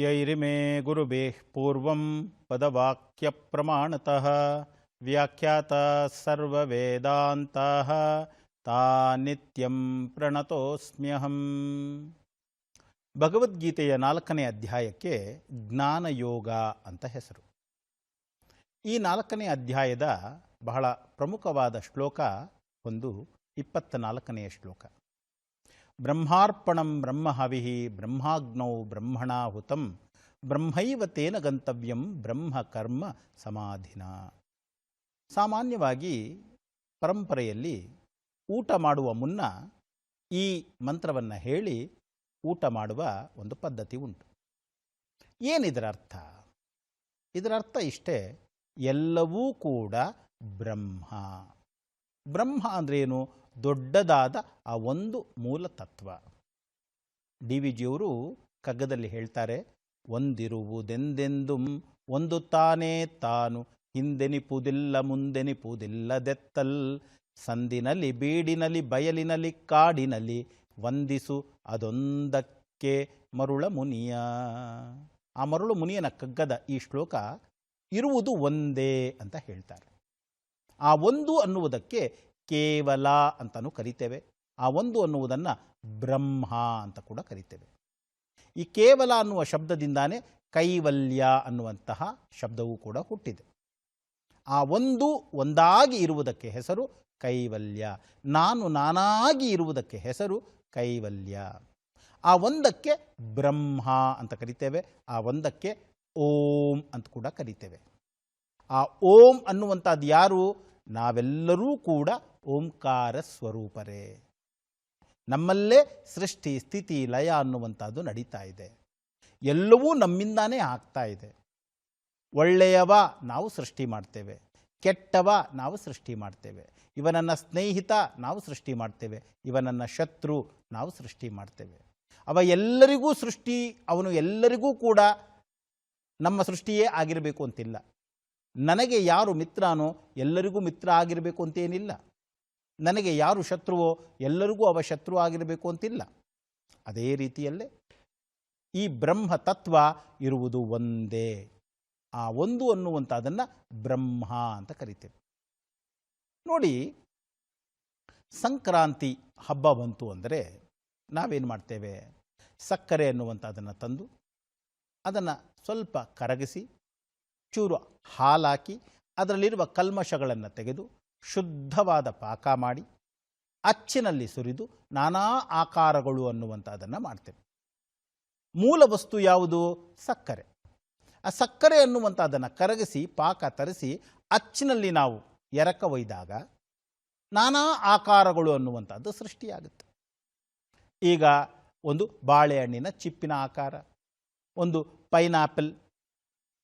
ಯೈರಿಮೇ ಗುರುಭೇಃ ಪೂರ್ವಂ ಪದವಾಕ್ಯಪ್ರಮಾಣತಃ ವ್ಯಾಖ್ಯಾತ ಸರ್ವವೇದಾಂತಃ ತಾ ನಿತ್ಯಂ ಪ್ರಣತೋಸ್ಮ್ಯಹಂ. ಭಗವದ್ಗೀತೆಯ ನಾಲ್ಕನೇ ಅಧ್ಯಾಯಕ್ಕೆ ಜ್ಞಾನಯೋಗ ಅಂತ ಹೆಸರು. ಈ ನಾಲ್ಕನೇ ಅಧ್ಯಾಯದ ಬಹಳ ಪ್ರಮುಖವಾದ ಶ್ಲೋಕ ಒಂದು ಇಪ್ಪತ್ತ ನಾಲ್ಕನೆಯ ಶ್ಲೋಕ. ಬ್ರಹ್ಮಾರ್ಪಣಂ ಬ್ರಹ್ಮಹವಿಹಿ ಬ್ರಹ್ಮಾಗ್ನೌ ಬ್ರಹ್ಮಣಾಹುತಂ ಬ್ರಹ್ಮೈವ ತೇನ ಗಂತವ್ಯಂ ಬ್ರಹ್ಮ ಕರ್ಮ ಸಮಾಧಿನ. ಸಾಮಾನ್ಯವಾಗಿ ಪರಂಪರೆಯಲ್ಲಿ ಊಟ ಮಾಡುವ ಮುನ್ನ ಈ ಮಂತ್ರವನ್ನು ಹೇಳಿ ಊಟ ಮಾಡುವ ಒಂದು ಪದ್ಧತಿ ಉಂಟು. ಏನಿದರ ಅರ್ಥ? ಇದರ ಅರ್ಥ ಇಷ್ಟೇ, ಎಲ್ಲವೂ ಕೂಡ ಬ್ರಹ್ಮ. ಬ್ರಹ್ಮ ಅಂದ್ರೇನು ದೊಡ್ಡದಾದ ಆ ಒಂದು ಮೂಲ ತತ್ವ. ಡಿ ವಿ ಜಿಯವರು ಕಗ್ಗದಲ್ಲಿ ಹೇಳ್ತಾರೆ, ಒಂದಿರುವುದೆಂದೆಂದು ಒಂದು ತಾನೇ ತಾನು ಹಿಂದೆನಿಪುದಿಲ್ಲ ಮುಂದೆನಿಪುದಿಲ್ಲದೆತ್ತಲ್ ಸಂದಿನಲ್ಲಿ ಬೀಡಿನಲ್ಲಿ ಬಯಲಿನಲ್ಲಿ ಕಾಡಿನಲ್ಲಿ ವಂದಿಸು ಅದೊಂದಕ್ಕೆ ಮರುಳ ಮುನಿಯ. ಆ ಮರುಳು ಮುನಿಯನ ಕಗ್ಗದ ಈ ಶ್ಲೋಕ ಇರುವುದು ಒಂದೇ ಅಂತ ಹೇಳ್ತಾರೆ. ಆ ಒಂದು ಅನ್ನುವುದಕ್ಕೆ ಕೇವಲ ಅಂತಲೂ ಕರಿತೇವೆ. ಆ ಒಂದು ಅನ್ನುವುದನ್ನು ಬ್ರಹ್ಮ ಅಂತ ಕೂಡ ಕರಿತೇವೆ. ಈ ಕೇವಲ ಅನ್ನುವ ಶಬ್ದದಿಂದಾನೇ ಕೈವಲ್ಯ ಅನ್ನುವಂತಹ ಶಬ್ದವೂ ಕೂಡ ಹುಟ್ಟಿದೆ. ಆ ಒಂದು ಒಂದಾಗಿ ಇರುವುದಕ್ಕೆ ಹೆಸರು ಕೈವಲ್ಯ. ನಾನು ನಾನಾಗಿ ಇರುವುದಕ್ಕೆ ಹೆಸರು ಕೈವಲ್ಯ. ಆ ಒಂದಕ್ಕೆ ಬ್ರಹ್ಮ ಅಂತ ಕರಿತೇವೆ. ಆ ಒಂದಕ್ಕೆ ಓಂ ಅಂತ ಕೂಡ ಕರಿತೇವೆ. ಆ ಓಂ ಅನ್ನುವಂಥದ್ದು ಯಾರು? ನಾವೆಲ್ಲರೂ ಕೂಡ ಓಂಕಾರ ಸ್ವರೂಪರೇ. ನಮ್ಮಲ್ಲೇ ಸೃಷ್ಟಿ, ಸ್ಥಿತಿ, ಲಯ ಅನ್ನುವಂಥದ್ದು ನಡೀತಾ ಇದೆ. ಎಲ್ಲವೂ ನಮ್ಮಿಂದಾನೇ ಆಗ್ತಾ ಇದೆ. ಒಳ್ಳೆಯವ ನಾವು ಸೃಷ್ಟಿ ಮಾಡ್ತೇವೆ. ಕೆಟ್ಟವ ನಾವು ಸೃಷ್ಟಿ ಮಾಡ್ತೇವೆ. ಇವನನ್ನ ಸ್ನೇಹಿತ ನಾವು ಸೃಷ್ಟಿ ಮಾಡ್ತೇವೆ. ಇವನನ್ನ ಶತ್ರು ನಾವು ಸೃಷ್ಟಿ ಮಾಡ್ತೇವೆ. ಅವ ಎಲ್ಲರಿಗೂ ಸೃಷ್ಟಿ, ಅವನು ಎಲ್ಲರಿಗೂ ಕೂಡ ನಮ್ಮ ಸೃಷ್ಟಿಯೇ ಆಗಿರಬೇಕು ಅಂತಿಲ್ಲ. ನನಗೆ ಯಾರು ಮಿತ್ರನೋ ಎಲ್ಲರಿಗೂ ಮಿತ್ರ ಆಗಿರಬೇಕು ಅಂತೇನಿಲ್ಲ. ನನಗೆ ಯಾರು ಶತ್ರುವೋ ಎಲ್ಲರಿಗೂ ಅವ ಶತ್ರು ಆಗಿರಬೇಕು ಅಂತಿಲ್ಲ. ಅದೇ ರೀತಿಯಲ್ಲೇ ಈ ಬ್ರಹ್ಮ ತತ್ವ ಇರುವುದು ಒಂದೇ. ಆ ಒಂದು ಅನ್ನುವಂಥದ್ದನ್ನು ಬ್ರಹ್ಮ ಅಂತ ಕರಿತೇವೆ. ನೋಡಿ, ಸಂಕ್ರಾಂತಿ ಹಬ್ಬ ಬಂತು ಅಂದರೆ ನಾವೇನು ಮಾಡ್ತೇವೆ? ಸಕ್ಕರೆ ಅನ್ನುವಂಥದ್ದನ್ನು ತಂದು ಅದನ್ನು ಸ್ವಲ್ಪ ಕರಗಿಸಿ ಚೂರು ಹಾಲಾಕಿ ಅದರಲ್ಲಿರುವ ಕಲ್ಮಶಗಳನ್ನು ತೆಗೆದು ಶುದ್ಧವಾದ ಪಾಕ ಮಾಡಿ ಅಚ್ಚಿನಲ್ಲಿ ಸುರಿದು ನಾನಾ ಆಕಾರಗಳು ಅನ್ನುವಂಥದ್ದನ್ನು ಮಾಡ್ತೇವೆ. ಮೂಲ ವಸ್ತು ಯಾವುದು? ಸಕ್ಕರೆ. ಆ ಸಕ್ಕರೆ ಅನ್ನುವಂಥದ್ದನ್ನು ಕರಗಿಸಿ, ಪಾಕ ತರಿಸಿ ಅಚ್ಚಿನಲ್ಲಿ ನಾವು ಎರಕ ಒಯ್ದಾಗ ನಾನಾ ಆಕಾರಗಳು ಅನ್ನುವಂಥದ್ದು ಸೃಷ್ಟಿಯಾಗುತ್ತೆ. ಈಗ ಒಂದು ಬಾಳೆಹಣ್ಣಿನ ಚಿಪ್ಪಿನ ಆಕಾರ, ಒಂದು ಪೈನಾಪಲ್,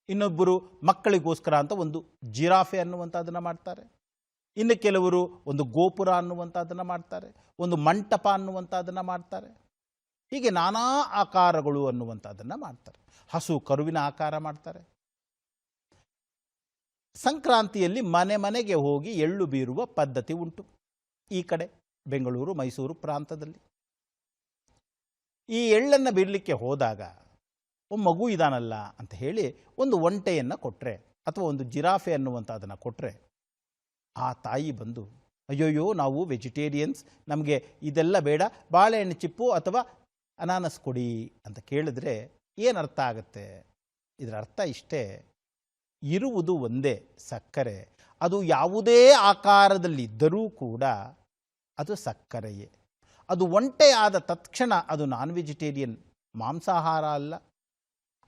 ಇನ್ನೊಬ್ಬರು ಮಕ್ಕಳಿಗೋಸ್ಕರ ಅಂತ ಒಂದು ಜಿರಾಫೆ ಅನ್ನುವಂಥದ್ದನ್ನು ಮಾಡ್ತಾರೆ. ಇನ್ನು ಕೆಲವರು ಒಂದು ಗೋಪುರ ಅನ್ನುವಂಥದ್ದನ್ನು ಮಾಡ್ತಾರೆ, ಒಂದು ಮಂಟಪ ಅನ್ನುವಂಥದ್ದನ್ನು ಮಾಡ್ತಾರೆ. ಹೀಗೆ ನಾನಾ ಆಕಾರಗಳು ಅನ್ನುವಂಥದ್ದನ್ನು ಮಾಡ್ತಾರೆ. ಹಸು ಕರುವಿನ ಆಕಾರ ಮಾಡ್ತಾರೆ. ಸಂಕ್ರಾಂತಿಯಲ್ಲಿ ಮನೆ ಮನೆಗೆ ಹೋಗಿ ಎಳ್ಳು ಬೀರುವ ಪದ್ಧತಿ ಉಂಟು. ಈ ಕಡೆ ಬೆಂಗಳೂರು, ಮೈಸೂರು ಪ್ರಾಂತದಲ್ಲಿ. ಈ ಎಳ್ಳನ್ನು ಬೀರಲಿಕ್ಕೆ ಹೋದಾಗ ಮಗು ಇದಾನಲ್ಲ ಅಂತ ಹೇಳಿ ಒಂದು ಒಂಟೆಯನ್ನು ಕೊಟ್ಟರೆ ಅಥವಾ ಒಂದು ಜಿರಾಫೆ ಅನ್ನುವಂಥದ್ದನ್ನು ಕೊಟ್ಟರೆ ಆ ತಾಯಿ ಬಂದು, ಅಯ್ಯೋಯ್ಯೋ, ನಾವು ವೆಜಿಟೇರಿಯನ್ಸ್, ನಮಗೆ ಇದೆಲ್ಲ ಬೇಡ, ಬಾಳೆಹಣ್ಣು ಚಿಪ್ಪು ಅಥವಾ ಅನಾನಸ್ ಕೊಡಿ ಅಂತ ಕೇಳಿದ್ರೆ ಏನು ಅರ್ಥ ಆಗುತ್ತೆ? ಇದರ ಅರ್ಥ ಇಷ್ಟೇ, ಇರುವುದು ಒಂದೇ ಸಕ್ಕರೆ, ಅದು ಯಾವುದೇ ಆಕಾರದಲ್ಲಿದ್ದರೂ ಕೂಡ ಅದು ಸಕ್ಕರೆಯೇ. ಅದು ಒಂಟೆ ಆದ ತತ್ಕ್ಷಣ ಅದು ನಾನ್ ವೆಜಿಟೇರಿಯನ್ ಮಾಂಸಾಹಾರ ಅಲ್ಲ,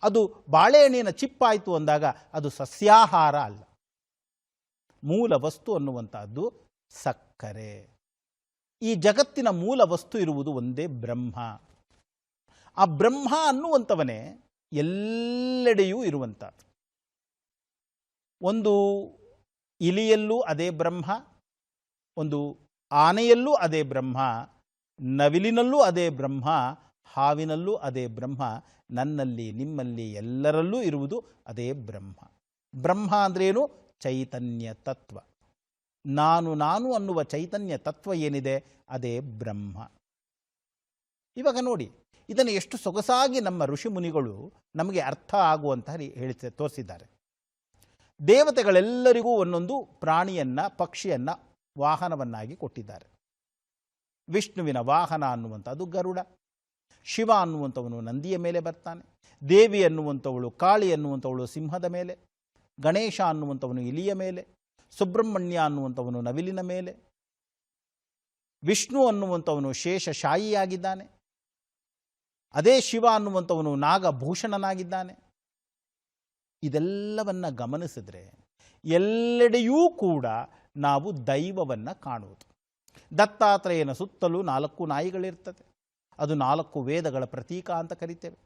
ಅದು ಬಾಳೆಹಣ್ಣಿನ ಚಿಪ್ಪಾಯಿತು ಅಂದಾಗ ಅದು ಸಸ್ಯಾಹಾರ ಅಲ್ಲ. ಮೂಲ ವಸ್ತು ಅನ್ನುವಂಥದ್ದು ಸಕ್ಕರೆ. ಈ ಜಗತ್ತಿನ ಮೂಲ ವಸ್ತು ಇರುವುದು ಒಂದೇ ಬ್ರಹ್ಮ. ಆ ಬ್ರಹ್ಮ ಅನ್ನುವಂಥವನೇ ಎಲ್ಲೆಡೆಯೂ ಇರುವಂಥದ್ದು ಒಂದು ಇಲಿಯಲ್ಲೂ ಅದೇ ಬ್ರಹ್ಮ, ಒಂದು ಆನೆಯಲ್ಲೂ ಅದೇ ಬ್ರಹ್ಮ, ನವಿಲಿನಲ್ಲೂ ಅದೇ ಬ್ರಹ್ಮ, ಹಾವಿನಲ್ಲೂ ಅದೇ ಬ್ರಹ್ಮ, ನನ್ನಲ್ಲಿ ನಿಮ್ಮಲ್ಲಿ ಎಲ್ಲರಲ್ಲೂ ಇರುವುದು ಅದೇ ಬ್ರಹ್ಮ. ಬ್ರಹ್ಮ ಅಂದ್ರೇನು? ಚೈತನ್ಯ ತತ್ವ ನಾನು ನಾನು ಅನ್ನುವ ಚೈತನ್ಯ ತತ್ವ ಏನಿದೆ? ಅದೇ ಬ್ರಹ್ಮ. ಇವಾಗ ನೋಡಿ, ಇದನ್ನು ಎಷ್ಟು ಸೊಗಸಾಗಿ ನಮ್ಮ ಋಷಿ ಮುನಿಗಳು ನಮಗೆ ಅರ್ಥ ಆಗುವಂತಹ ಹೇಳಿ ತೋರಿಸಿದ್ದಾರೆ. ದೇವತೆಗಳೆಲ್ಲರಿಗೂ ಒಂದೊಂದು ಪ್ರಾಣಿಯನ್ನು, ಪಕ್ಷಿಯನ್ನು ವಾಹನವನ್ನಾಗಿ ಕೊಟ್ಟಿದ್ದಾರೆ. ವಿಷ್ಣುವಿನ ವಾಹನ ಅನ್ನುವಂಥದ್ದು ಗರುಡ, ಶಿವ ಅನ್ನುವಂಥವನು ನಂದಿಯ ಮೇಲೆ ಬರ್ತಾನೆ, ದೇವಿ ಅನ್ನುವಂಥವಳು ಕಾಳಿ ಅನ್ನುವಂಥವಳು ಸಿಂಹದ ಮೇಲೆ ಗಣೇಶ ಅನ್ನುವಂಥವನು ಇಲಿಯ ಮೇಲೆ, ಸುಬ್ರಹ್ಮಣ್ಯ ಅನ್ನುವಂಥವನು ನವಿಲಿನ ಮೇಲೆ, ವಿಷ್ಣು ಅನ್ನುವಂಥವನು ಶೇಷಶಾಯಿಯಾಗಿದ್ದಾನೆ. ಅದೇ ಶಿವ ಅನ್ನುವಂಥವನು ನಾಗಭೂಷಣನಾಗಿದ್ದಾನೆ. ಇದೆಲ್ಲವನ್ನ ಗಮನಿಸಿದ್ರೆ ಎಲ್ಲೆಡೆಯೂ ಕೂಡ ನಾವು ದೈವವನ್ನು ಕಾಣುವುದು. ದತ್ತಾತ್ರೇಯನ ಸುತ್ತಲೂ ನಾಲ್ಕು ನಾಯಿಗಳಿರ್ತದೆ. ಅದು ನಾಲ್ಕು ವೇದಗಳ ಪ್ರತೀಕ ಅಂತ ಕರಿತೇವೆ.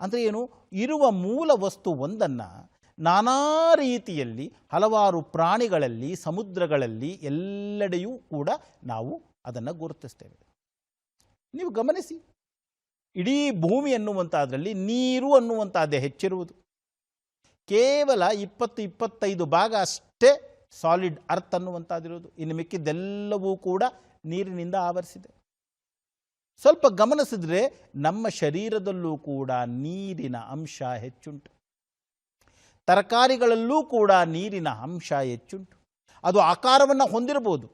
ಅಂದರೆ ಏನು, ಇರುವ ಮೂಲ ವಸ್ತು ಒಂದನ್ನು ನಾನಾ ರೀತಿಯಲ್ಲಿ ಹಲವಾರು ಪ್ರಾಣಿಗಳಲ್ಲಿ, ಸಮುದ್ರಗಳಲ್ಲಿ ಎಲ್ಲೆಡೆಯೂ ಕೂಡ ನಾವು ಅದನ್ನು ಗುರುತಿಸ್ತೇವೆ. ನೀವು ಗಮನಿಸಿ. ಇಡೀ ಭೂಮಿ ಅನ್ನುವಂಥದ್ರಲ್ಲಿ ನೀರು ಅನ್ನುವಂಥದ್ದೇ ಹೆಚ್ಚಿರುವುದು. ಕೇವಲ ಇಪ್ಪತ್ತು ಇಪ್ಪತ್ತೈದು ಭಾಗ ಅಷ್ಟೇ ಸಾಲಿಡ್ ಅರ್ತ್ ಅನ್ನುವಂಥದ್ದಿರುವುದು ಇನ್ನು ಮಿಕ್ಕಿದ್ದೆಲ್ಲವೂ ಕೂಡ ನೀರಿನಿಂದ ಆವರಿಸಿದೆ. ಸ್ವಲ್ಪ ಗಮನಿಸಿದ್ರೆ ನಮ್ಮ ಶರೀರದಲ್ಲೂ ಕೂಡ ನೀರಿನ ಅಂಶ ಹೆಚ್ಚುಂಟು. ತರಕಾರಿಗಳಲ್ಲೂ ಕೂಡ ನೀರಿನ ಅಂಶ ಹೆಚ್ಚುಂಟು. ಅದು ಆಕಾರವನ್ನು ಹೊಂದಿರಬಹುದು.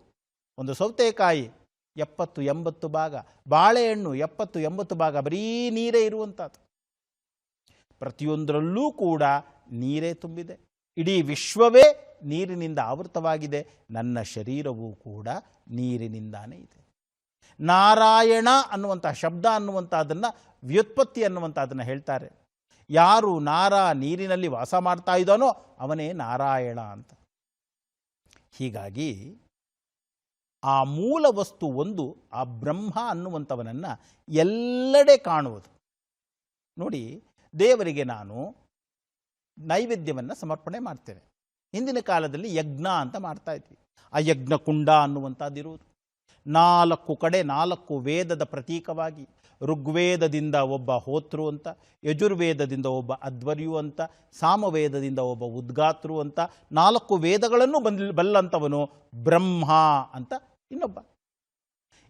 ಒಂದು ಸೌತೆಕಾಯಿ ಎಪ್ಪತ್ತು ಎಂಬತ್ತು ಭಾಗ, ಬಾಳೆಹಣ್ಣು ಎಪ್ಪತ್ತು ಎಂಬತ್ತು ಭಾಗ, ಬರೀ ನೀರೇ ಇರುವಂಥದ್ದು. ಪ್ರತಿಯೊಂದರಲ್ಲೂ ಕೂಡ ನೀರೇ ತುಂಬಿದೆ. ಇಡೀ ವಿಶ್ವವೇ ನೀರಿನಿಂದ ಆವೃತವಾಗಿದೆ. ನನ್ನ ಶರೀರವೂ ಕೂಡ ನೀರಿನಿಂದಾನೇ ಇದೆ. ನಾರಾಯಣ ಅನ್ನುವಂಥ ಶಬ್ದ ಅನ್ನುವಂಥದ್ದನ್ನು ವ್ಯುತ್ಪತ್ತಿ ಅನ್ನುವಂಥದ್ದನ್ನು ಹೇಳ್ತಾರೆ. ಯಾರು ನಾರ ನೀರಿನಲ್ಲಿ ವಾಸ ಮಾಡ್ತಾ ಇದ್ದಾನೋ ಅವನೇ ನಾರಾಯಣ ಅಂತ. ಹೀಗಾಗಿ ಆ ಮೂಲ ವಸ್ತು ಒಂದು, ಆ ಬ್ರಹ್ಮ ಅನ್ನುವಂಥವನನ್ನು ಎಲ್ಲೆಡೆ ಕಾಣುವುದು. ನೋಡಿ, ದೇವರಿಗೆ ನಾನು ನೈವೇದ್ಯವನ್ನು ಸಮರ್ಪಣೆ ಮಾಡ್ತೇನೆ. ಹಿಂದಿನ ಕಾಲದಲ್ಲಿ ಯಜ್ಞ ಅಂತ ಮಾಡ್ತಾ ಇದ್ವಿ. ಆ ಯಜ್ಞ ಕುಂಡ ಅನ್ನುವಂಥದ್ದಿರುವುದು. ನಾಲ್ಕು ಕಡೆ ನಾಲ್ಕು ವೇದದ ಪ್ರತೀಕವಾಗಿ. ಋಗ್ವೇದದಿಂದ ಒಬ್ಬ ಹೋತೃ ಅಂತ, ಯಜುರ್ವೇದದಿಂದ ಒಬ್ಬ ಅಧ್ವರ್ಯು ಅಂತ, ಸಾಮವೇದದಿಂದ ಒಬ್ಬ ಉದ್ಗಾತೃ ಅಂತ, ನಾಲ್ಕು ವೇದಗಳನ್ನು ಬಂದ ಬಲ್ಲಂಥವನು ಬ್ರಹ್ಮ ಅಂತ ಇನ್ನೊಬ್ಬ.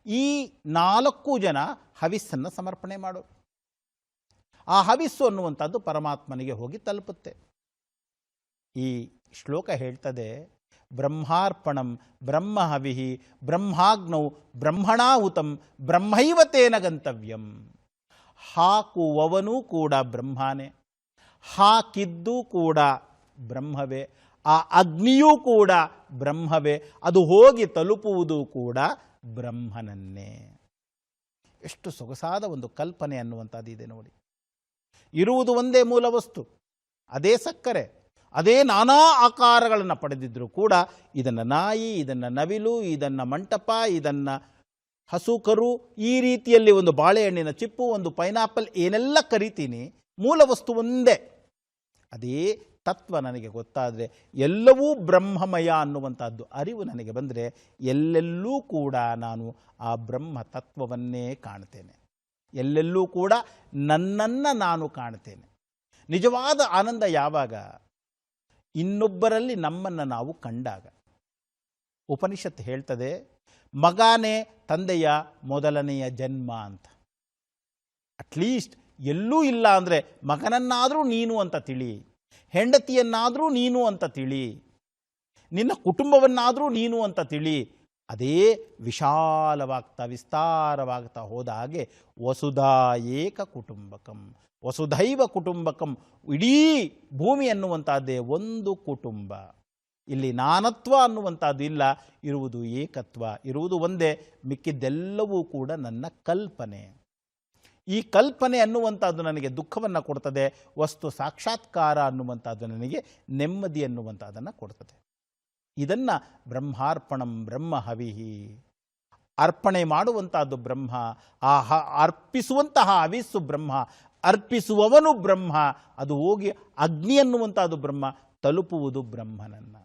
ಈ ನಾಲ್ಕು ಜನ ಹವಿಸ್ಸನ್ನು ಸಮರ್ಪಣೆ ಮಾಡು. ಆ ಹವಿಸ್ಸು ಅನ್ನುವಂಥದ್ದು ಪರಮಾತ್ಮನಿಗೆ ಹೋಗಿ ತಲುಪುತ್ತೆ. ಈ ಶ್ಲೋಕ ಹೇಳ್ತದೆ ಬ್ರಹ್ಮಾರ್ಪಣಂ ಬ್ರಹ್ಮ ಹವಿಹಿ ಬ್ರಹ್ಮಾಗ್ನೌ ಬ್ರಹ್ಮಣಾಹುತಂ ಬ್ರಹ್ಮೈವತೇನ ಗಂತವ್ಯಂ. ಹಾಕುವವನೂ ಕೂಡ ಬ್ರಹ್ಮನೇ, ಹಾಕಿದ್ದು ಕೂಡ ಬ್ರಹ್ಮವೇ, ಆ ಅಗ್ನಿಯೂ ಕೂಡ ಬ್ರಹ್ಮವೇ, ಅದು ಹೋಗಿ ತಲುಪುವುದು ಕೂಡ ಬ್ರಹ್ಮನನ್ನೇ. ಎಷ್ಟು ಸೊಗಸಾದ ಒಂದು ಕಲ್ಪನೆ ಅನ್ನುವಂಥದ್ದು ಇದೆ ನೋಡಿ. ಇರುವುದು ಒಂದೇ ಮೂಲ ವಸ್ತು, ಅದೇ ಸಕ್ಕರೆ. ಅದೇ ನಾನಾ ಆಕಾರಗಳನ್ನು ಪಡೆದಿದ್ದರೂ ಕೂಡ ಇದನ್ನು ನಾಯಿ, ಇದನ್ನು ನವಿಲು, ಇದನ್ನು ಮಂಟಪ, ಇದನ್ನು ಹಸುಕರು ಈ ರೀತಿಯಲ್ಲಿ ಒಂದು ಬಾಳೆಹಣ್ಣಿನ ಚಿಪ್ಪು, ಒಂದು ಪೈನಾಪಲ್ ಏನೆಲ್ಲ ಕರಿತೀನಿ ಮೂಲ ವಸ್ತು ಒಂದೇ. ಅದೇ ತತ್ವ ನನಗೆ ಗೊತ್ತಾದರೆ ಎಲ್ಲವೂ ಬ್ರಹ್ಮಮಯ ಅನ್ನುವಂಥದ್ದು ಅರಿವು ನನಗೆ ಬಂದರೆ ಎಲ್ಲೆಲ್ಲೂ ಕೂಡ ನಾನು ಆ ಬ್ರಹ್ಮ ತತ್ವವನ್ನೇ ಕಾಣ್ತೇನೆ. ಎಲ್ಲೆಲ್ಲೂ ಕೂಡ ನನ್ನನ್ನು ನಾನು ಕಾಣ್ತೇನೆ. ನಿಜವಾದ ಆನಂದ ಯಾವಾಗ? ಇನ್ನೊಬ್ಬರಲ್ಲಿ ನಮ್ಮನ್ನು ನಾವು ಕಂಡಾಗ. ಉಪನಿಷತ್ತು ಹೇಳ್ತದೆ, ಮಗಾನೇ ತಂದೆಯ ಮೊದಲನೆಯ ಜನ್ಮ ಅಂತ. ಅಟ್ಲೀಸ್ಟ್ ಎಲ್ಲೂ ಇಲ್ಲ ಅಂದರೆ ಮಗನನ್ನಾದರೂ ನೀನು ಅಂತ ತಿಳಿ, ಹೆಂಡತಿಯನ್ನಾದರೂ ನೀನು ಅಂತ ತಿಳಿ, ನಿನ್ನ ಕುಟುಂಬವನ್ನಾದರೂ ನೀನು ಅಂತ ತಿಳಿ, ಅದೇ ವಿಶಾಲವಾಗ್ತಾ ವಿಸ್ತಾರವಾಗ್ತಾ ಹೋದ ಹಾಗೆ ವಸುದಾಯೇಕ ಏಕ ಕುಟುಂಬಕಂ ವಸುಧೈವ ಕುಟುಂಬಕಂ, ಇಡೀ ಭೂಮಿ ಅನ್ನುವಂಥದ್ದೇ ಒಂದು ಕುಟುಂಬ. ಇಲ್ಲಿ ನಾನತ್ವ ಅನ್ನುವಂಥದ್ದು ಇಲ್ಲ, ಇರುವುದು ಏಕತ್ವ, ಇರುವುದು ಒಂದೇ, ಮಿಕ್ಕಿದ್ದೆಲ್ಲವೂ ಕೂಡ ನನ್ನ ಕಲ್ಪನೆ. ಈ ಕಲ್ಪನೆ ಅನ್ನುವಂಥದ್ದು ನನಗೆ ದುಃಖವನ್ನು ಕೊಡ್ತದೆ, ವಸ್ತು ಸಾಕ್ಷಾತ್ಕಾರ ಅನ್ನುವಂಥದ್ದು ನನಗೆ ನೆಮ್ಮದಿ ಅನ್ನುವಂಥದ್ದನ್ನು ಕೊಡ್ತದೆ. ಇದನ್ನು ಬ್ರಹ್ಮಾರ್ಪಣಂ ಬ್ರಹ್ಮ ಹವಿಹಿ. ಅರ್ಪಣೆ ಮಾಡುವಂಥದ್ದು ಬ್ರಹ್ಮ ಆ ಅರ್ಪಿಸುವಂತಹ ಹವಿಸ್ಸು ಬ್ರಹ್ಮ ಅರ್ಪಿಸುವವನು ಬ್ರಹ್ಮ, ಅದು ಹೋಗಿ ಅಗ್ನಿ ಅನ್ನುವಂಥದ್ದು ಬ್ರಹ್ಮ, ತಲುಪುವುದು ಬ್ರಹ್ಮನನ್ನ.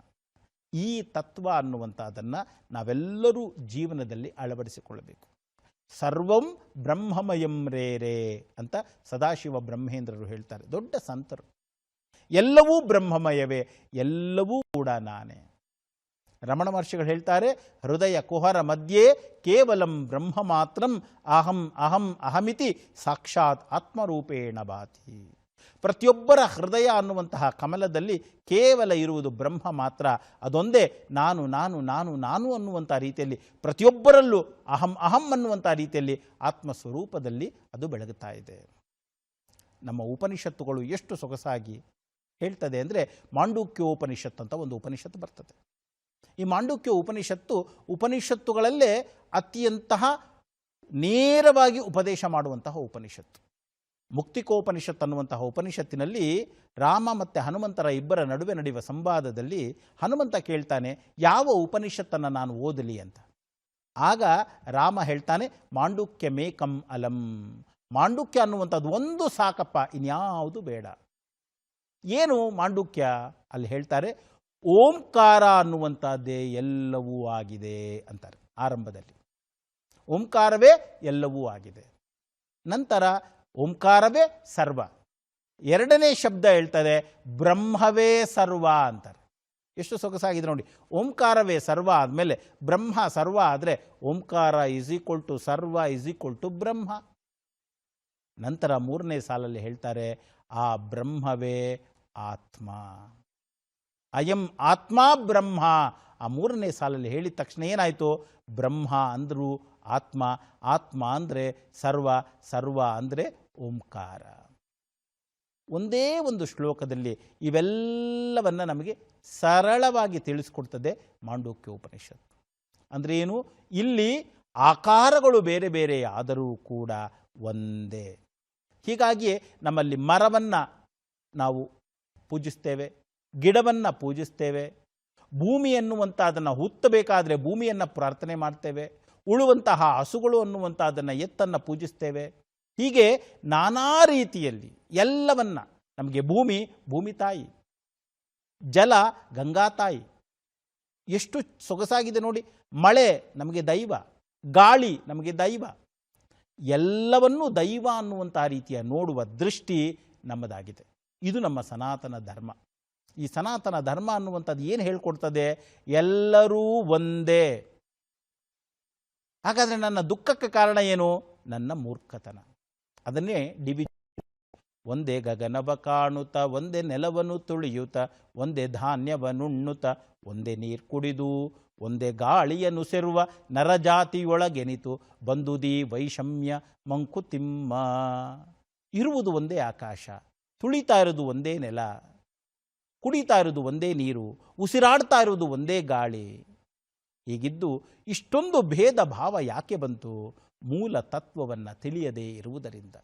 ಈ ತತ್ವ ಅನ್ನುವಂಥದ್ದನ್ನು ನಾವೆಲ್ಲರೂ ಜೀವನದಲ್ಲಿ ಅಳವಡಿಸಿಕೊಳ್ಳಬೇಕು. ಸರ್ವಂ ಬ್ರಹ್ಮಮಯಂ ರೇ ರೇ ಅಂತ ಸದಾಶಿವ ಬ್ರಹ್ಮೇಂದ್ರರು ಹೇಳ್ತಾರೆ. ದೊಡ್ಡ ಸಂತರು. ಎಲ್ಲವೂ ಬ್ರಹ್ಮಮಯವೇ, ಎಲ್ಲವೂ ಕೂಡ ನಾನೇ. ರಮಣ ಮಹರ್ಷಿಗಳು ಹೇಳ್ತಾರೆ, ಹೃದಯ ಕುಹರ ಮಧ್ಯೆ ಕೇವಲಂ ಬ್ರಹ್ಮ ಮಾತ್ರಂ ಅಹಂ ಅಹಂ ಅಹಮಿತಿ ಸಾಕ್ಷಾತ್ ಆತ್ಮರೂಪೇಣ ಭಾತಿ. ಪ್ರತಿಯೊಬ್ಬರ ಹೃದಯ ಅನ್ನುವಂತಹ ಕಮಲದಲ್ಲಿ ಕೇವಲ ಇರುವುದು ಬ್ರಹ್ಮ ಮಾತ್ರ. ಅದೊಂದೇ ನಾನು ನಾನು ನಾನು ನಾನು ಅನ್ನುವಂಥ ರೀತಿಯಲ್ಲಿ ಪ್ರತಿಯೊಬ್ಬರಲ್ಲೂ ಅಹಂ ಅಹಂ ಅನ್ನುವಂಥ ರೀತಿಯಲ್ಲಿ ಆತ್ಮಸ್ವರೂಪದಲ್ಲಿ ಅದು ಬೆಳಗುತ್ತಾ ಇದೆ. ನಮ್ಮ ಉಪನಿಷತ್ತುಗಳು ಎಷ್ಟು ಸೊಗಸಾಗಿ ಹೇಳ್ತದೆ ಅಂದರೆ ಮಾಂಡೂಕ್ಯೋಪನಿಷತ್ ಅಂತ ಒಂದು ಉಪನಿಷತ್ತು ಬರ್ತದೆ. ಈ ಮಾಂಡುಕ್ಯ ಉಪನಿಷತ್ತು ಉಪನಿಷತ್ತುಗಳಲ್ಲೇ ಅತ್ಯಂತಹ ನೇರವಾಗಿ ಉಪದೇಶ ಮಾಡುವಂತಹ ಉಪನಿಷತ್ತು. ಮುಕ್ತಿಕೋಪನಿಷತ್ ಅನ್ನುವಂತಹ ಉಪನಿಷತ್ತಿನಲ್ಲಿ ರಾಮ ಮತ್ತು ಹನುಮಂತರ ಇಬ್ಬರ ನಡುವೆ ನಡೆಯುವ ಸಂವಾದದಲ್ಲಿ ಹನುಮಂತ ಕೇಳ್ತಾನೆ, ಯಾವ ಉಪನಿಷತ್ತನ್ನು ನಾನು ಓದಲಿ ಅಂತ. ಆಗ ರಾಮ ಹೇಳ್ತಾನೆ, ಮಾಂಡುಕ್ಯ ಮೇಕಂ ಅಲಂ. ಮಾಂಡುಕ್ಯ ಅನ್ನುವಂಥದ್ದು ಒಂದು ಸಾಕಪ್ಪ, ಇನ್ಯಾವುದು ಬೇಡ. ಏನು ಮಾಂಡುಕ್ಯ? ಅಲ್ಲಿ ಹೇಳ್ತಾರೆ ಓಂಕಾರ ಅನ್ನುವಂಥದ್ದೇ ಎಲ್ಲವೂ ಆಗಿದೆ ಅಂತಾರೆ ಆರಂಭದಲ್ಲಿ. ಓಂಕಾರವೇ ಎಲ್ಲವೂ ಆಗಿದೆ. ನಂತರ ಓಂಕಾರವೇ ಸರ್ವ. ಎರಡನೇ ಶಬ್ದ ಹೇಳ್ತದೆ ಬ್ರಹ್ಮವೇ ಸರ್ವ ಅಂತಾರೆ. ಎಷ್ಟು ಸೊಗಸಾಗಿದೆ ನೋಡಿ. ಓಂಕಾರವೇ ಸರ್ವ ಆದಮೇಲೆ ಬ್ರಹ್ಮ ಸರ್ವ ಆದರೆ ಓಂಕಾರ ಇಸ್ ಈಕ್ವಲ್ ಟು ಸರ್ವ ಇಸ್ ಈಕ್ವಲ್ ಟು ಬ್ರಹ್ಮ. ನಂತರ ಮೂರನೇ ಸಾಲಲ್ಲಿ ಹೇಳ್ತಾರೆ ಆ ಬ್ರಹ್ಮವೇ ಆತ್ಮ. ಅಯಂ ಆತ್ಮ ಬ್ರಹ್ಮ. ಆ ಮೂರನೇ ಸಾಲಲ್ಲಿ ಹೇಳಿದ ತಕ್ಷಣ ಏನಾಯಿತು? ಬ್ರಹ್ಮ ಅಂದರು ಆತ್ಮ ಆತ್ಮ ಅಂದರೆ ಸರ್ವ ಸರ್ವ ಅಂದರೆ ಓಂಕಾರ. ಒಂದೇ ಒಂದು ಶ್ಲೋಕದಲ್ಲಿ ಇವೆಲ್ಲವನ್ನು ನಮಗೆ ಸರಳವಾಗಿ ತಿಳಿಸ್ಕೊಡ್ತದೆ ಮಾಂಡೋಕ್ಯ ಉಪನಿಷತ್ತು ಅಂದರೆ ಏನು? ಇಲ್ಲಿ ಆಕಾರಗಳು ಬೇರೆ ಬೇರೆ ಆದರೂ ಕೂಡ ಒಂದೇ. ಹೀಗಾಗಿ ನಮ್ಮಲ್ಲಿ ಮರವನ್ನು ನಾವು ಪೂಜಿಸ್ತೇವೆ ಗಿಡವನ್ನು ಪೂಜಿಸ್ತೇವೆ, ಭೂಮಿ ಎನ್ನುವಂಥದ್ದನ್ನು ಹುತ್ತಬೇಕಾದರೆ ಭೂಮಿಯನ್ನು ಪ್ರಾರ್ಥನೆ ಮಾಡ್ತೇವೆ, ಉಳುವಂತಹ ಹಸುಗಳು ಅನ್ನುವಂಥದ್ದನ್ನು ಎತ್ತನ್ನು ಪೂಜಿಸ್ತೇವೆ. ಹೀಗೆ ನಾನಾ ರೀತಿಯಲ್ಲಿ ಎಲ್ಲವನ್ನ ನಮಗೆ ಭೂಮಿ ಭೂಮಿ ತಾಯಿ, ಜಲ, ಗಂಗಾ ತಾಯಿ, ಎಷ್ಟು ಸೊಗಸಾಗಿದೆ ನೋಡಿ. ಮಳೆ ನಮಗೆ ದೈವ, ಗಾಳಿ ನಮಗೆ ದೈವ. ಎಲ್ಲವನ್ನೂ ದೈವ ಅನ್ನುವಂಥ ರೀತಿಯ ನೋಡುವ ದೃಷ್ಟಿ ನಮ್ಮದಾಗಿದೆ. ಇದು ನಮ್ಮ ಸನಾತನ ಧರ್ಮ. ಈ ಸನಾತನ ಧರ್ಮ ಅನ್ನುವಂಥದ್ದು ಏನು ಹೇಳ್ಕೊಡ್ತದೆ? ಎಲ್ಲರೂ ಒಂದೇ. ಹಾಗಾದರೆ ನನ್ನ ದುಃಖಕ್ಕೆ ಕಾರಣ ಏನು? ನನ್ನ ಮೂರ್ಖತನ. ಅದನ್ನೇ ಡಿವಿ ಒಂದೇ ಗಗನವ ಕಾಣುತ್ತ, ಒಂದೇ ನೆಲವನ್ನು ತುಳಿಯುತ್ತ, ಒಂದೇ ಧಾನ್ಯವನ್ನುಣ್ಣುತ್ತ, ಒಂದೇ ನೀರು ಕುಡಿದು, ಒಂದೇ ಗಾಳಿಯನ್ನು ಸೇರುವ ನರಜಾತಿಯೊಳಗೆನಿತು ಬಂದುದಿ ವೈಷಮ್ಯ ಮಂಕುತಿಮ್ಮ. ಇರುವುದು ಒಂದೇ ಆಕಾಶ, ತುಳಿತಾ ಇರೋದು ಒಂದೇ ನೆಲ. ಕುಡಿತಾ ಇರೋದು ಒಂದೇ ನೀರು, ಉಸಿರಾಡ್ತಾ ಇರೋದು ಒಂದೇ ಗಾಳಿ. ಹೀಗಿದ್ದು ಇಷ್ಟೊಂದು ಭೇದ ಭಾವ ಯಾಕೆ ಬಂತು? ಮೂಲ ತತ್ವವನ್ನು ತಿಳಿಯದೇ ಇರುವುದರಿಂದ.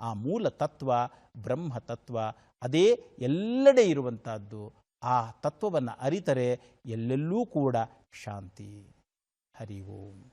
ಆ ಮೂಲ ತತ್ವ, ಬ್ರಹ್ಮ ತತ್ವ, ಅದೇ ಎಲ್ಲೆಡೆ ಇರುವಂತಹದ್ದು. ಆ ತತ್ವವನ್ನು ಅರಿತರೆ ಎಲ್ಲೆಲ್ಲೂ ಕೂಡ ಶಾಂತಿ. ಹರಿ ಓಂ.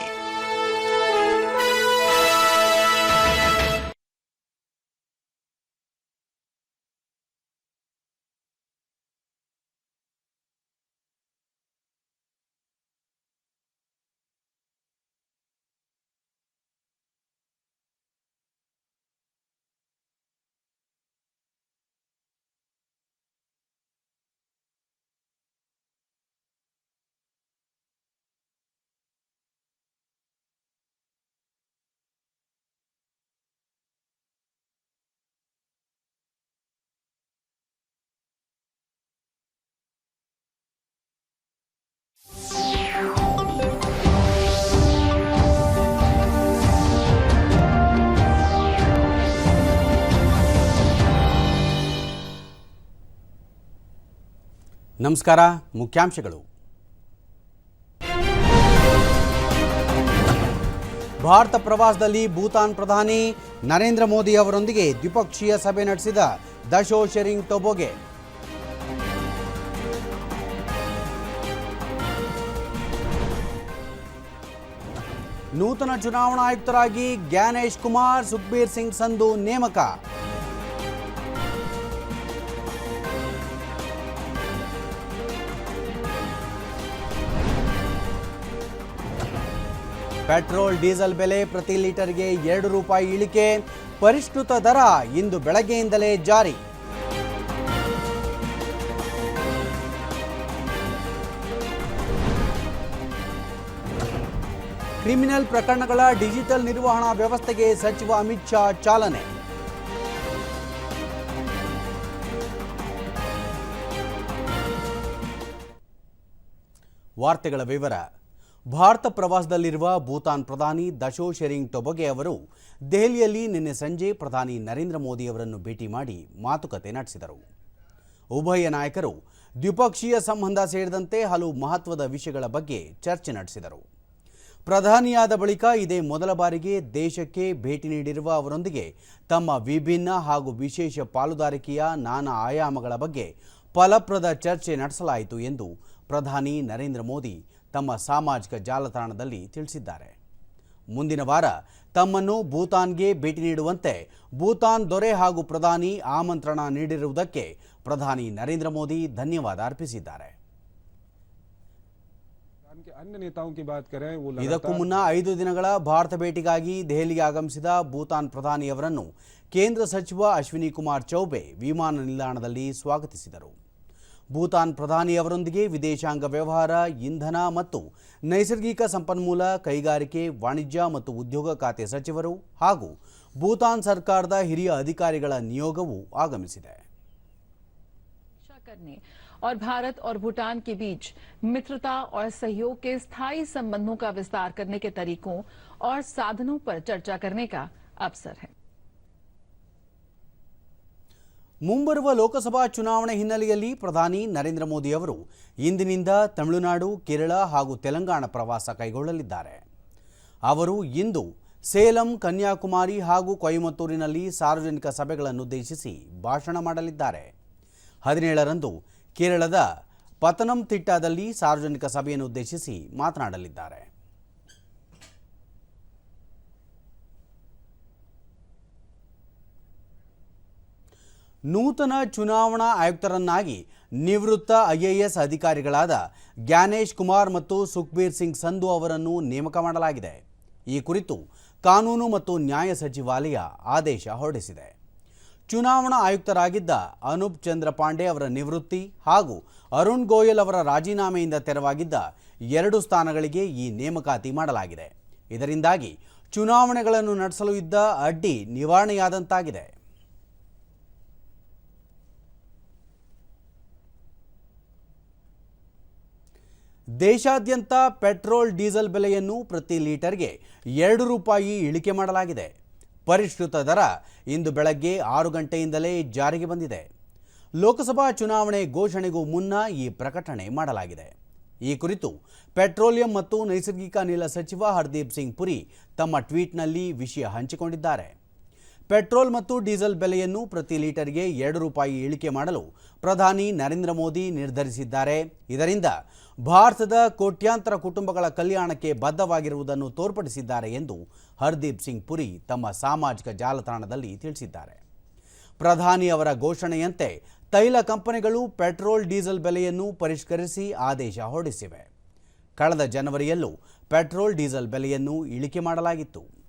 ನಮಸ್ಕಾರ, ಮುಖ್ಯಾಂಶಗಳು. ಭಾರತ ಪ್ರವಾಸದಲ್ಲಿ ಭೂತಾನ್ ಪ್ರಧಾನಿ ನರೇಂದ್ರ ಮೋದಿ ಅವರೊಂದಿಗೆ ದ್ವಿಪಕ್ಷೀಯ ಸಭೆ ನಡೆಸಿದ ದಶೋ ಶೆರಿಂಗ್ ಟೊಬೋಗೆ. ನೂತನ ಚುನಾವಣಾ ಆಯುಕ್ತರಾಗಿ ಜ್ಞಾನೇಶ್ ಕುಮಾರ್, ಸುಖ್ಬೀರ್ ಸಿಂಗ್ ಸಂಧು ನೇಮಕ. ಪೆಟ್ರೋಲ್, ಡೀಸೆಲ್ ಬೆಲೆ ಪ್ರತಿ ಲೀಟರ್ಗೆ ಎರಡು ರೂಪಾಯಿ ಇಳಿಕೆ. ಪರಿಷ್ಕೃತ ದರ ಇಂದು ಬೆಳಗ್ಗೆಯಿಂದಲೇ ಜಾರಿ. ಕ್ರಿಮಿನಲ್ ಪ್ರಕರಣಗಳ ಡಿಜಿಟಲ್ ನಿರ್ವಹಣಾ ವ್ಯವಸ್ಥೆಗೆ ಸಚಿವ ಅಮಿತ್ ಶಾ ಚಾಲನೆ. ವಾರ್ತೆಗಳ ವಿವರ. ಭಾರತ ಪ್ರವಾಸದಲ್ಲಿರುವ ಭೂತಾನ್ ಪ್ರಧಾನಿ ದಶೋ ಶೆರಿಂಗ್ ಟೊಬಗೆ ಅವರು ದೆಹಲಿಯಲ್ಲಿ ನಿನ್ನೆ ಸಂಜೆ ಪ್ರಧಾನಿ ನರೇಂದ್ರ ಮೋದಿ ಅವರನ್ನು ಭೇಟಿ ಮಾಡಿ ಮಾತುಕತೆ ನಡೆಸಿದರು. ಉಭಯ ನಾಯಕರು ದ್ವಿಪಕ್ಷೀಯ ಸಂಬಂಧ ಸೇರಿದಂತೆ ಹಲವು ಮಹತ್ವದ ವಿಷಯಗಳ ಬಗ್ಗೆ ಚರ್ಚೆ ನಡೆಸಿದರು. ಪ್ರಧಾನಿಯಾದ ಬಳಿಕ ಇದೇ ಮೊದಲ ಬಾರಿಗೆ ದೇಶಕ್ಕೆ ಭೇಟಿ ನೀಡಿರುವ ಅವರೊಂದಿಗೆ ತಮ್ಮ ವಿಭಿನ್ನ ಹಾಗೂ ವಿಶೇಷ ಪಾಲುದಾರಿಕೆಯ ನಾನಾ ಆಯಾಮಗಳ ಬಗ್ಗೆ ಫಲಪ್ರದ ಚರ್ಚೆ ನಡೆಸಲಾಯಿತು ಎಂದು ಪ್ರಧಾನಿ ನರೇಂದ್ರ ಮೋದಿ ತಮ್ಮ ಸಾಮಾಜಿಕ ಜಾಲತಾಣದಲ್ಲಿ ತಿಳಿಸಿದ್ದಾರೆ. ಮುಂದಿನ ವಾರ ತಮ್ಮನ್ನು ಭೂತಾನ್ಗೆ ಭೇಟಿ ನೀಡುವಂತೆ ಭೂತಾನ್ ದೊರೆ ಹಾಗೂ ಪ್ರಧಾನಿ ಆಮಂತ್ರಣ ನೀಡಿರುವುದಕ್ಕೆ ಪ್ರಧಾನಿ ನರೇಂದ್ರ ಮೋದಿ ಧನ್ಯವಾದ ಅರ್ಪಿಸಿದ್ದಾರೆ. ಇದಕ್ಕೂ ಮುನ್ನ ಐದು ದಿನಗಳ ಭಾರತ ಭೇಟಿಗಾಗಿ ದೆಹಲಿಗೆ ಆಗಮಿಸಿದ ಭೂತಾನ್ ಪ್ರಧಾನಿಯವರನ್ನು ಕೇಂದ್ರ ಸಚಿವ ಅಶ್ವಿನಿ ಕುಮಾರ್ ಚೌಬೆ ವಿಮಾನ ನಿಲ್ದಾಣದಲ್ಲಿ ಸ್ವಾಗತಿಸಿದರು. ಭೂತಾನ್ ಪ್ರಧಾನಿಯವರೊಂದಿಗೆ ವಿದೇಶಾಂಗ ವ್ಯವಹಾರ ಇಂಧನ ಮತ್ತು ನೈಸರ್ಗಿಕ ಸಂಪನ್ಮೂಲ ಕೈಗಾರಿಕೆ ವಾಣಿಜ್ಯ ಮತ್ತು ಉದ್ಯೋಗ ಖಾತೆ ಸಚಿವರು ಹಾಗೂ ಭೂತಾನ್ ಸರ್ಕಾರದ ಹಿರಿಯ ಅಧಿಕಾರಿಗಳ ನಿಯೋಗವು ಆಗಮಿಸಿದೆ रक्षा करने और भारत और भूटान के बीच मित्रता और सहयोग के स्थायी संबंधों का विस्तार करने के तरीकों और साधनों पर चर्चा करने का अवसर है ಮುಂಬರುವ ಲೋಕಸಭಾ ಚುನಾವಣೆ ಹಿನ್ನೆಲೆಯಲ್ಲಿ ಪ್ರಧಾನಿ ನರೇಂದ್ರ ಮೋದಿ ಅವರು ಇಂದಿನಿಂದ ತಮಿಳುನಾಡು, ಕೇರಳ ಹಾಗೂ ತೆಲಂಗಾಣ ಪ್ರವಾಸ ಕೈಗೊಳ್ಳಲಿದ್ದಾರೆ. ಅವರು ಇಂದು ಸೇಲಂ, ಕನ್ಯಾಕುಮಾರಿ ಹಾಗೂ ಕೊಯಮತ್ತೂರಿನಲ್ಲಿ ಸಾರ್ವಜನಿಕ ಸಭೆಗಳನ್ನುದ್ದೇಶಿಸಿ ಭಾಷಣ ಮಾಡಲಿದ್ದಾರೆ. ಹದಿನೇಳರಂದು ಕೇರಳದ ಪತನಂತಿಟ್ಟಾದಲ್ಲಿ ಸಾರ್ವಜನಿಕ ಸಭೆಯನ್ನು ಉದ್ದೇಶಿಸಿ ಮಾತನಾಡಲಿದ್ದಾರೆ. ನೂತನ ಚುನಾವಣಾ ಆಯುಕ್ತರನ್ನಾಗಿ ನಿವೃತ್ತ ಐಎಎಸ್ ಅಧಿಕಾರಿಗಳಾದ ಜ್ಞಾನೇಶ್ ಕುಮಾರ್ ಮತ್ತು ಸುಖ್ಬೀರ್ ಸಿಂಗ್ ಸಂಧು ಅವರನ್ನು ನೇಮಕ ಮಾಡಲಾಗಿದೆ. ಈ ಕುರಿತು ಕಾನೂನು ಮತ್ತು ನ್ಯಾಯ ಸಚಿವಾಲಯ ಆದೇಶ ಹೊರಡಿಸಿದೆ. ಚುನಾವಣಾ ಆಯುಕ್ತರಾಗಿದ್ದ ಅನೂಪ್ ಚಂದ್ರ ಪಾಂಡೆ ಅವರ ನಿವೃತ್ತಿ ಹಾಗೂ ಅರುಣ್ ಗೋಯಲ್ ಅವರ ರಾಜೀನಾಮೆಯಿಂದ ತೆರವಾಗಿದ್ದ ಎರಡು ಸ್ಥಾನಗಳಿಗೆ ಈ ನೇಮಕಾತಿ ಮಾಡಲಾಗಿದೆ. ಇದರಿಂದಾಗಿ ಚುನಾವಣೆಗಳನ್ನು ನಡೆಸಲು ಇದ್ದ ಅಡ್ಡಿ ನಿವಾರಣೆಯಾದಂತಾಗಿದೆ. ದೇಶಾದ್ಯಂತ ಪೆಟ್ರೋಲ್, ಡೀಸೆಲ್ ಬೆಲೆಯನ್ನು ಪ್ರತಿ ಲೀಟರ್ಗೆ ಎರಡು ರೂಪಾಯಿ ಇಳಿಕೆ ಮಾಡಲಾಗಿದೆ. ಪರಿಷ್ಕೃತ ದರ ಇಂದು ಬೆಳಗ್ಗೆ ಆರು ಗಂಟೆಯಿಂದಲೇ ಜಾರಿಗೆ ಬಂದಿದೆ. ಲೋಕಸಭಾ ಚುನಾವಣೆ ಘೋಷಣೆಗೂ ಮುನ್ನ ಈ ಪ್ರಕಟಣೆ ಮಾಡಲಾಗಿದೆ. ಈ ಕುರಿತು ಪೆಟ್ರೋಲಿಯಂ ಮತ್ತು ನೈಸರ್ಗಿಕ ಅನಿಲ ಸಚಿವ ಹರ್ದೀಪ್ ಸಿಂಗ್ ಪುರಿ ತಮ್ಮ ಟ್ವೀಟ್ನಲ್ಲಿ ವಿಷಯ ಹಂಚಿಕೊಂಡಿದ್ದಾರೆ. ಪೆಟ್ರೋಲ್ ಮತ್ತು ಡೀಸೆಲ್ ಬೆಲೆಯನ್ನು ಪ್ರತಿ ಲೀಟರ್ಗೆ ಎರಡು ರೂಪಾಯಿ ಇಳಿಕೆ ಮಾಡಲು ಪ್ರಧಾನಿ ನರೇಂದ್ರ ಮೋದಿ ನಿರ್ಧರಿಸಿದ್ದಾರೆ. ಇದರಿಂದ ಭಾರತದ ಕೋಟ್ಯಾಂತರ ಕುಟುಂಬಗಳ ಕಲ್ಯಾಣಕ್ಕೆ ಬದ್ಧವಾಗಿರುವುದನ್ನು ತೋರ್ಪಡಿಸಿದ್ದಾರೆ ಎಂದು ಹರ್ದೀಪ್ ಸಿಂಗ್ ಪುರಿ ತಮ್ಮ ಸಾಮಾಜಿಕ ಜಾಲತಾಣದಲ್ಲಿ ತಿಳಿಸಿದ್ದಾರೆ. ಪ್ರಧಾನಿ ಅವರ ಘೋಷಣೆಯಂತೆ ತೈಲ ಕಂಪನಿಗಳು ಪೆಟ್ರೋಲ್, ಡೀಸೆಲ್ ಬೆಲೆಯನ್ನು ಪರಿಷ್ಕರಿಸಿ ಆದೇಶ ಹೊರಡಿಸಿವೆ. ಕಳೆದ ಜನವರಿಯಲ್ಲೂ ಪೆಟ್ರೋಲ್, ಡೀಸೆಲ್ ಬೆಲೆಯನ್ನು ಇಳಿಕೆ ಮಾಡಲಾಗಿತ್ತು.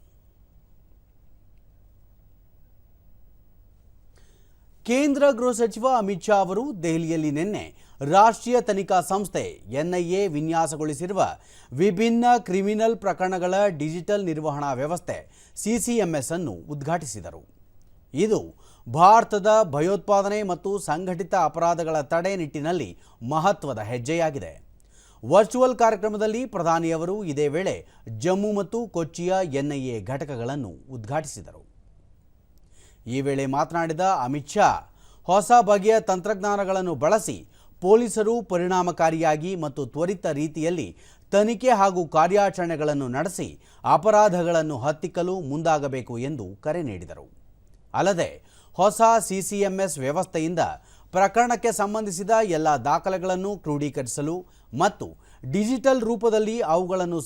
ಕೇಂದ್ರ ಗೃಹ ಸಚಿವ ಅಮಿತ್ ಶಾ ಅವರು ದೆಹಲಿಯಲ್ಲಿ ನಿನ್ನೆ ರಾಷ್ಟ್ರೀಯ ತನಿಖಾ ಸಂಸ್ಥೆ ಎನ್ಐಎ ವಿನ್ಯಾಸಗೊಳಿಸಿರುವ ವಿಭಿನ್ನ ಕ್ರಿಮಿನಲ್ ಪ್ರಕರಣಗಳ ಡಿಜಿಟಲ್ ನಿರ್ವಹಣಾ ವ್ಯವಸ್ಥೆ ಸಿಸಿಎಂಎಸ್ ಅನ್ನು ಉದ್ಘಾಟಿಸಿದರು. ಇದು ಭಾರತದ ಭಯೋತ್ಪಾದನೆ ಮತ್ತು ಸಂಘಟಿತ ಅಪರಾಧಗಳ ತಡೆ ನಿಟ್ಟಿನಲ್ಲಿ ಮಹತ್ವದ ಹೆಜ್ಜೆಯಾಗಿದೆ. ವರ್ಚುವಲ್ ಕಾರ್ಯಕ್ರಮದಲ್ಲಿ ಪ್ರಧಾನಿಯವರು ಇದೇ ವೇಳೆ ಜಮ್ಮು ಮತ್ತು ಕೊಚ್ಚಿಯ ಎನ್ಐಎ ಘಟಕಗಳನ್ನು ಉದ್ಘಾಟಿಸಿದರು. ಈ ವೇಳೆ ಮಾತನಾಡಿದ ಅಮಿತ್ ಶಾ, ಹೊಸ ಬಗೆಯ ತಂತ್ರಜ್ಞಾನಗಳನ್ನು ಬಳಸಿ ಪೊಲೀಸರು ಪರಿಣಾಮಕಾರಿಯಾಗಿ ಮತ್ತು ತ್ವರಿತ ರೀತಿಯಲ್ಲಿ ತನಿಖೆ ಹಾಗೂ ಕಾರ್ಯಾಚರಣೆಗಳನ್ನು ನಡೆಸಿ ಅಪರಾಧಗಳನ್ನು ಹತ್ತಿಕ್ಕಲು ಮುಂದಾಗಬೇಕು ಎಂದು ಕರೆ ನೀಡಿದರು. ಅಲ್ಲದೆ, ಹೊಸ ಸಿಸಿಎಂಎಸ್ ವ್ಯವಸ್ಥೆಯಿಂದ ಪ್ರಕರಣಕ್ಕೆ ಸಂಬಂಧಿಸಿದ ಎಲ್ಲ ದಾಖಲೆಗಳನ್ನು ಕ್ರೋಢೀಕರಿಸಲು ಮತ್ತು ಡಿಜಿಟಲ್ ರೂಪದಲ್ಲಿ ಅವುಗಳನ್ನು